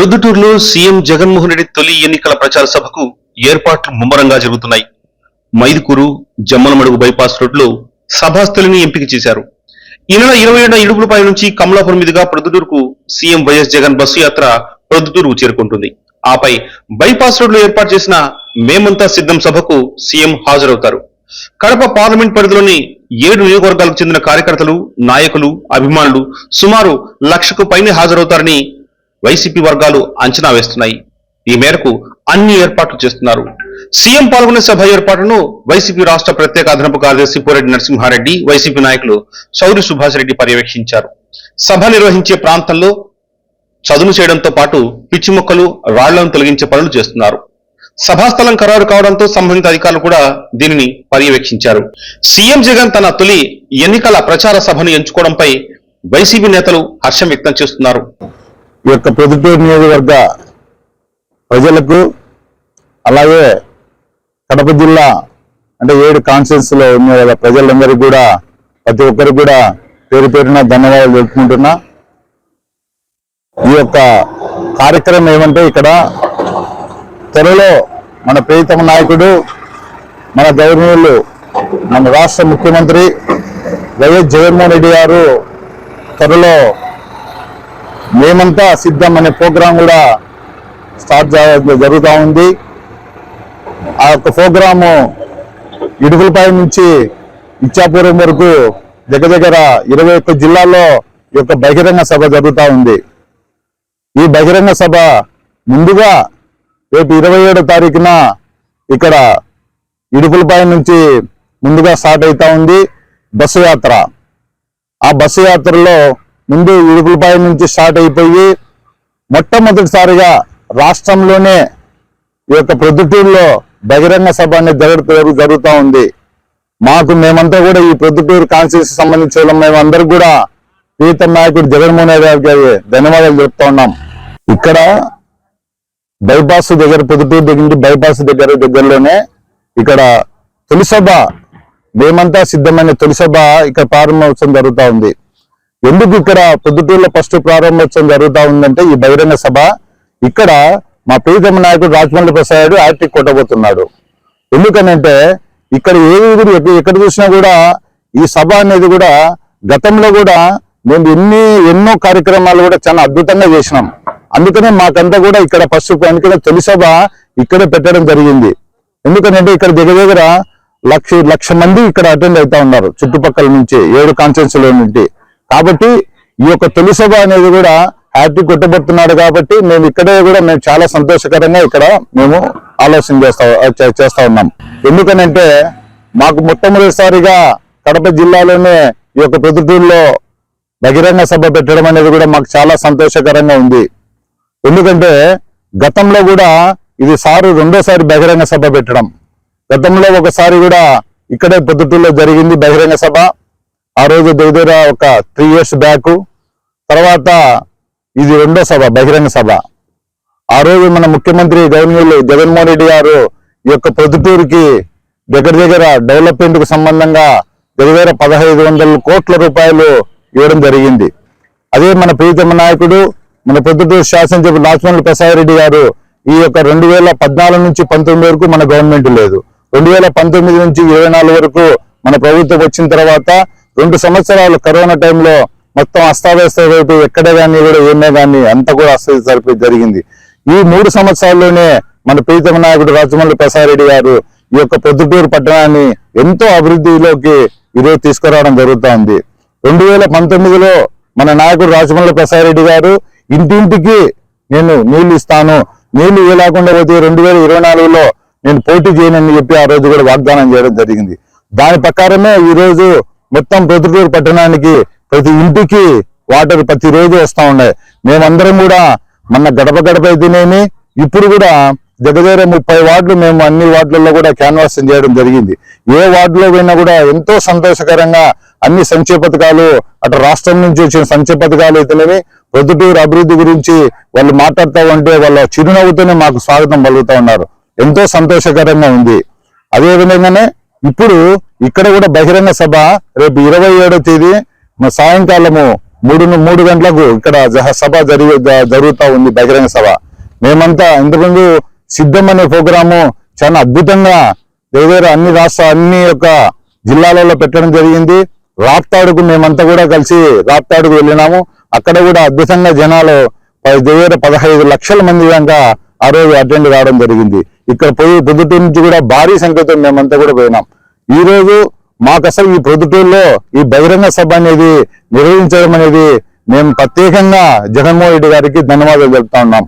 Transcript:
ప్రొద్దుటూరులో సీఎం జగన్మోహన్ రెడ్డి తొలి ఎన్నికల ప్రచార సభకు ఏర్పాట్లు ముమ్మరంగా జరుగుతున్నాయి. మైదుకూరు జమ్మలమడుగు బైపాస్ రోడ్లో సభాస్థలిని ఎంపిక చేశారు. ఈ నెల ఇరవై ఏడున ఇడుపులపై నుంచి కమలాపురం మీదుగా ప్రొద్దుటూరుకు సీఎం వైఎస్ జగన్ బస్సు యాత్ర ప్రొద్దుటూరుకు చేరుకుంటుంది. ఆపై బైపాస్ రోడ్లో ఏర్పాటు చేసిన మేమంతా సిద్ధం సభకు సీఎం హాజరవుతారు. కడప పార్లమెంట్ పరిధిలోని ఏడు నియోజకవర్గాలకు చెందిన కార్యకర్తలు నాయకులు అభిమానులు సుమారు లక్షకు పైనే హాజరవుతారని వైసీపీ వర్గాలు అంచనా వేస్తున్నాయి. ఈ మేరకు అన్ని ఏర్పాట్లు చేస్తున్నారు. సీఎం పాల్గొనే సభ ఏర్పాటును వైసీపీ రాష్ట్ర ప్రత్యేక అదనపు కార్యదర్శి పోరెడ్డి నరసింహారెడ్డి వైసీపీ నాయకులు శౌరి సుభాష్ రెడ్డి పర్యవేక్షించారు. సభ నిర్వహించే ప్రాంతంలో చదును చేయడంతో పాటు పిచ్చి మొక్కలు రాళ్ళను తొలగించే పనులు చేస్తున్నారు. సభాస్థలం ఖరారు కావడంతో సంబంధిత అధికారులు కూడా దీనిని పర్యవేక్షించారు. సీఎం జగన్ తన తొలి ఎన్నికల ప్రచార సభను ఎంచుకోవడంపై వైసీపీ నేతలు హర్షం వ్యక్తం చేస్తున్నారు. ఈ యొక్క ప్రొద్దుటూరు నియోజకవర్గ ప్రజలకు అలాగే కడప జిల్లా అంటే ఏడు కాన్స్టిట్యున్సీలో ఉన్న వాళ్ళ ప్రజలందరికీ కూడా ప్రతి ఒక్కరికి కూడా పేరు పేరున ధన్యవాదాలు తెలుపుకుంటున్నా. ఈ యొక్క కార్యక్రమం ఏమంటే ఇక్కడ త్వరలో మన ప్రియతమ నాయకుడు మన గౌరవనీయులు మన రాష్ట్ర ముఖ్యమంత్రి వైఎస్ జగన్మోహన్ రెడ్డి గారు త్వరలో మేమంతా సిద్ధం అనే ప్రోగ్రాం కూడా స్టార్ట్ జరుగుతూ ఉంది. ఆ యొక్క ప్రోగ్రాము ఇడుగులపై నుంచి ఇచ్చాపురం వరకు దగ్గర దగ్గర ఇరవై ఒక్క జిల్లాల్లో ఈ యొక్క బహిరంగ సభ జరుగుతూ ఉంది. ఈ బహిరంగ సభ ముందుగా రేపు ఇరవై ఏడో తారీఖున ఇక్కడ ఇడుపులపై నుంచి ముందుగా స్టార్ట్ అవుతా ఉంది బస్సు యాత్ర. ఆ బస్సు యాత్రలో ముందు ఇడుపులపై నుంచి స్టార్ట్ అయిపోయి మొట్టమొదటిసారిగా రాష్ట్రంలోనే ఈ యొక్క ప్రొద్దుటూరులో బహిరంగ సభ అనేది జరుగు జరుగుతూ ఉంది. మాకు మేమంతా కూడా ఈ ప్రొద్దుటూరు కాన్స్టిట్యూన్సీ సంబంధించిన వాళ్ళం మేమందరూ కూడా ప్రీతం నాయకుడు జగన్మోహన్ రెడ్డి గారికి ధన్యవాదాలు చెప్తా ఉన్నాం. ఇక్కడ బైపాస్ దగ్గర పొద్దుటూరు దగ్గర నుండి బైపాస్ దగ్గర దగ్గరలోనే ఇక్కడ తొలి సభ మేమంతా సిద్ధమైన తొలిసభ ఇక్కడ ప్రారంభోత్సవం జరుగుతూ ఉంది. ఎందుకు ఇక్కడ పొద్దుటూరులో ఫస్ట్ ప్రారంభోత్సవం జరుగుతూ ఉందంటే ఈ బహిరంగ సభ? ఇక్కడ మా ప్రీతమ నాయకుడు రాజమండ్రి ప్రసాద్ ఆర్టిక్ కొట్టబోతున్నాడు. ఎందుకనంటే ఇక్కడ ఏది ఎక్కడ- చూసినా కూడా ఈ సభ అనేది కూడా గతంలో కూడా మేము ఎన్ని ఎన్నో కార్యక్రమాలు కూడా చాలా అద్భుతంగా చేసినాం. అందుకనే మాకంతా కూడా ఇక్కడ ఫస్ట్ ఎందుకంటే తొలి సభ ఇక్కడే పెట్టడం జరిగింది. ఎందుకంటే ఇక్కడ దగ్గర దగ్గర లక్ష లక్ష మంది ఇక్కడ అటెండ్ అవుతా ఉన్నారు. చుట్టుపక్కల నుంచి ఏడు కాన్ఫరెన్స్ నుండి. కాబట్టి ఈ యొక్క తొలి సభ అనేది కూడా హ్యాపీ కొట్టబడుతున్నాడు కాబట్టి మేము ఇక్కడే కూడా మేము చాలా సంతోషకరంగా ఇక్కడ మేము ఆలోచన చేస్తా చేస్తా ఉన్నాం. ఎందుకనంటే మాకు మొట్టమొదటిసారిగా కడప జిల్లాలోనే ఈ యొక్క ప్రొద్దుటూరులో బహిరంగ సభ పెట్టడం అనేది కూడా మాకు చాలా సంతోషకరంగా ఉంది. ఎందుకంటే గతంలో కూడా ఇది సారు రెండోసారి బహిరంగ సభ పెట్టడం. గతంలో ఒకసారి కూడా ఇక్కడే పొద్దుటూరులో జరిగింది బహిరంగ సభ. ఆ రోజు దగ్గర ఒక త్రీ ఇయర్స్ బ్యాక్ తర్వాత ఇది రెండో సభ బహిరంగ సభ. ఆ రోజు మన ముఖ్యమంత్రి గవర్నర్లు జగన్మోహన్ రెడ్డి గారు ఈ యొక్క ప్రొద్దుటూరుకి దగ్గర దగ్గర డెవలప్మెంట్కు సంబంధంగా దగ్గర పదహైదు వందల కోట్ల రూపాయలు ఇవ్వడం జరిగింది. అదే మన ప్రీతమ నాయకుడు మన ప్రొద్దుటూరు శాసనసభ్యులు లక్ష్మణులు ప్రసాద్ రెడ్డి గారు ఈ యొక్క రెండు వేల పద్నాలుగు నుంచి పంతొమ్మిది వరకు మన గవర్నమెంట్ లేదు. రెండు వేల పంతొమ్మిది నుంచి ఇరవై నాలుగు వరకు మన ప్రభుత్వం వచ్చిన తర్వాత రెండు సంవత్సరాలు కరోనా టైంలో మొత్తం అస్తావ్యస్త వైపు ఎక్కడ కానీ కూడా ఏమే కానీ అంతా కూడా అస్త జరిగింది. ఈ మూడు సంవత్సరాల్లోనే మన ప్రీతమ నాయకుడు రాజమౌళి ప్రసాద్ రెడ్డి గారు ఈ యొక్క పొద్దుటూరు పట్టణాన్ని ఎంతో అభివృద్ధిలోకి ఈరోజు తీసుకురావడం జరుగుతూ ఉంది రెండు వేల పంతొమ్మిదిలో మన నాయకుడు రాజమౌళి ప్రసాద్ రెడ్డి గారు ఇంటింటికి నేను నీళ్ళు ఇస్తాను నీళ్ళు ఇవ్వలేకుండా పోతే రెండు వేల ఇరవై నాలుగులో నేను పోటీ చేయనని చెప్పి ఆ రోజు కూడా వాగ్దానం చేయడం జరిగింది. దాని ప్రకారమే ఈరోజు మొత్తం ప్రొద్దుటూరు పట్టణానికి ప్రతి ఇంటికి వాటర్ ప్రతి రోజు వస్తా ఉన్నాయి. మేమందరం కూడా మన గడప గడప అయితేనేమి ఇప్పుడు కూడా దగ్గర ముప్పై వార్డులు మేము అన్ని వార్డులలో కూడా క్యాన్వాసింగ్ చేయడం జరిగింది. ఏ వార్డులో పోయినా కూడా ఎంతో సంతోషకరంగా అన్ని సంక్షేమ పథకాలు అటు రాష్ట్రం నుంచి వచ్చిన సంక్షేమ పథకాలు అయితేనేమి ప్రొద్దుటూరు అభివృద్ధి గురించి వాళ్ళు మాట్లాడుతూ ఉంటే వాళ్ళ చిరునవ్వుతోనే మాకు స్వాగతం పలుకుతూ ఉన్నారు. ఎంతో సంతోషకరంగా ఉంది. అదే విధంగానే ఇప్పుడు ఇక్కడ కూడా బహిరంగ సభ రేపు ఇరవై ఏడో తేదీ మా సాయంకాలము మూడు మూడు గంటలకు ఇక్కడ సభ జరిగి జరుగుతూ ఉంది బహిరంగ సభ. మేమంతా ఇంతకుముందు సిద్ధం అనే ప్రోగ్రాము చాలా అద్భుతంగా వేరే అన్ని రాష్ట్ర అన్ని యొక్క జిల్లాలలో పెట్టడం జరిగింది. రాప్తాడుకు మేమంతా కూడా కలిసి రాప్తాడుకు వెళ్ళినాము. అక్కడ కూడా అద్భుతంగా జనాలు ప- దగ్గర పదహైదు లక్షల మంది దాకా ఆ రోజు అటెండ్ కావడం జరిగింది. ఇక్కడ పోయి పొద్దుటూరు నుంచి కూడా భారీ సంఖ్యతో మేమంతా కూడా పోయినాం. ఈ రోజు మాకు అసలు ఈ పొద్దుటూరులో ఈ బహిరంగ సభ అనేది నిర్వహించడం అనేది మేము ప్రత్యేకంగా జగన్మోహన్ రెడ్డి గారికి ధన్యవాదాలు చెప్తా ఉన్నాం.